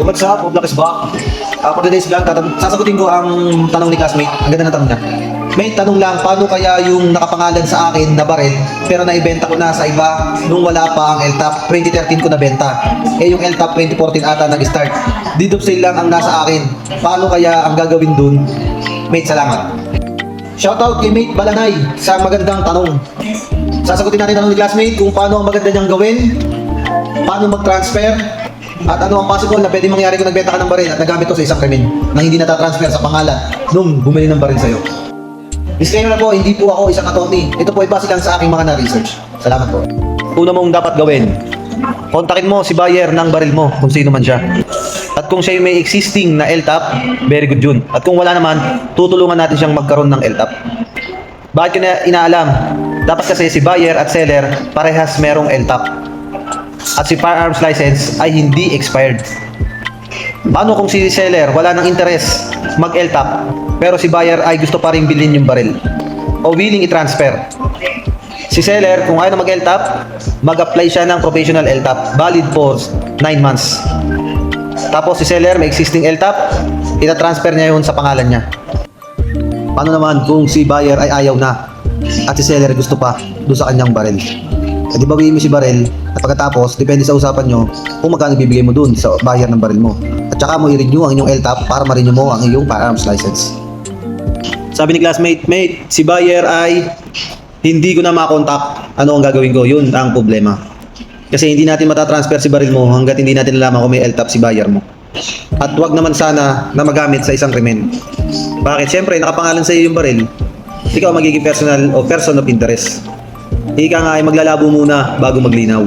Yung what's up, Oblak is back. Uh, for today's vlog, sasagutin ko ang tanong ni classmate. Ang ganda na tanong niya. May tanong lang, paano kaya yung nakapangalan sa akin na baril, pero naibenta ko na sa iba nung wala pa ang LTAP. 2013 ko nabenta. Eh yung LTAP 2014 ata nag-start. Deed of sale lang ang nasa akin. Paano kaya ang gagawin dun? Mate, salamat. Shoutout kay Mate Balanay sa magandang tanong. Sasagutin natin ang tanong ni classmate kung paano ang maganda niyang gawin, paano mag-transfer, at ano ang possible na pwede mangyari kung nagbenta ka ng baril at nagamit ko sa isang krimen na hindi natatransfer sa pangalan nung bumili ng baril sa'yo. Disclaimer po, hindi po ako isang attorney. Ito po ay base lang sa aking mga na-research. Salamat po. Una mong dapat gawin, kontakin mo si buyer ng baril mo kung sino man siya. At kung siya may existing na LTAP, very good yun. At kung wala naman, tutulungan natin siyang magkaroon ng LTAP. Bakit yun na inaalam? Dapat kasi si buyer at seller parehas merong LTAP. At si firearms license ay hindi expired. Paano kung si seller wala ng interest mag-LTAP pero si buyer ay gusto pa rin bilhin yung baril o willing i-transfer? Si seller kung ayaw na mag-LTAP, mag-apply siya ng professional LTAP valid for 9 months. Tapos si seller may existing LTAP, ina-transfer niya yun sa pangalan niya. Paano naman kung si buyer ay ayaw na at si seller gusto pa doon sa kanyang baril? Di bawiin mo si baril at pagkatapos, depende sa usapan nyo kung magkano bibigay mo doon sa buyer ng baril mo. At saka mo i-renew ang inyong LTAP para ma-renew mo ang iyong firearms license. Sabi ni classmate, mate, si buyer ay hindi ko na makontak. Ano ang gagawin ko? Yun ang problema. Kasi hindi natin matatransfer si baril mo hanggat hindi natin nalaman kung may LTAP si buyer mo. At wag naman sana na magamit sa isang krimen. Bakit? Siyempre, nakapangalan sa iyo yung baril. Ikaw magiging personal o person of interest. Ika nga ay maglalabo muna bago maglinaw.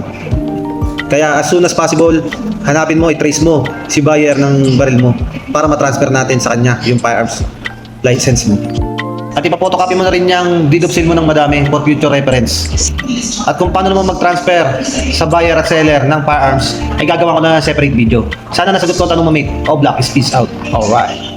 Kaya as soon as possible, hanapin mo, i-trace mo si buyer ng baril mo para matransfer natin sa kanya yung firearms license mo. At ipapotocopy mo na rin yung deed of sale mo ng madami for future reference. At kung paano naman mag-transfer sa buyer at seller ng firearms, ay gagawa ko na ng separate video. Sana nasagot ko ang tanong mo, mate. Oh, black is peace out. Alright.